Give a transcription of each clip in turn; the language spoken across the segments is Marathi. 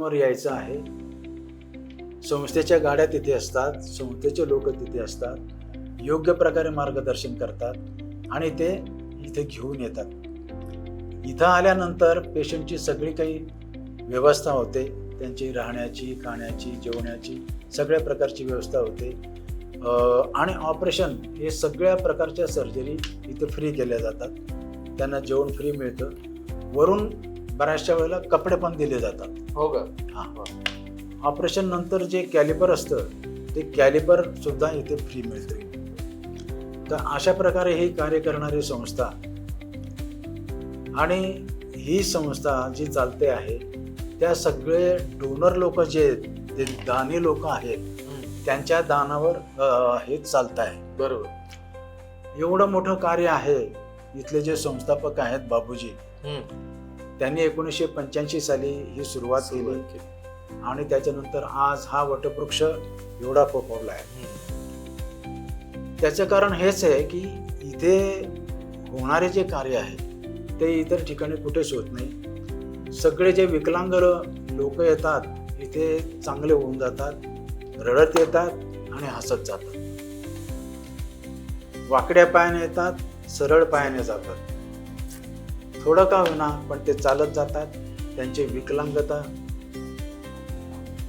वर यायचं आहे. संस्थेच्या गाड्या तिथे असतात संस्थेचे लोक तिथे असतात योग्य प्रकारे मार्गदर्शन करतात आणि ते इथे घेऊन येतात. इथं आल्यानंतर पेशंटची सगळी काही व्यवस्था होते. त्यांची राहण्याची खाण्याची जेवण्याची सगळ्या प्रकारची व्यवस्था होते. आणि ऑपरेशन हे सगळ्या प्रकारच्या सर्जरी इथे फ्री केल्या जातात. त्यांना जेवण फ्री मिळतं. वरून बऱ्याचशा वेळेला कपडे पण दिले जातात. हो का? हां. ऑपरेशन नंतर जे कॅलिपर असतं ते कॅलिपर सुद्धा इथे फ्री मिळते. तर अशा प्रकारे ही कार्य करणारी संस्था आणि ही संस्था जी चालते आहे त्या सगळे डोनर लोक जे आहेत ते दानी लोक आहेत त्यांच्या दानावर हे चालत आहे. बरोबर. एवढं मोठं कार्य आहे इथले जे संस्थापक आहेत बाबूजी त्यांनी एकोणीसशे पंच्याऐंशी साली ही सुरुवात केली. आणि त्याच्यानंतर आज हा वटवृक्ष एवढा फोफवला आहे. त्याचं कारण हेच आहे की इथे होणारे जे कार्य आहे ते इतर ठिकाणी कुठेच होत नाही. सगळे जे विकलांग लोक येतात इथे चांगले होऊन जातात रडत येतात आणि हसत जातात. वाकड्या पायाने येतात सरळ पायाने जातात. थोडं का होईना पण ते चालत जातात. त्यांची विकलांगता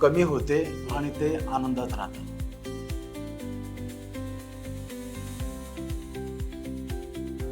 कमी होते आणि ते आनंदात राहतात.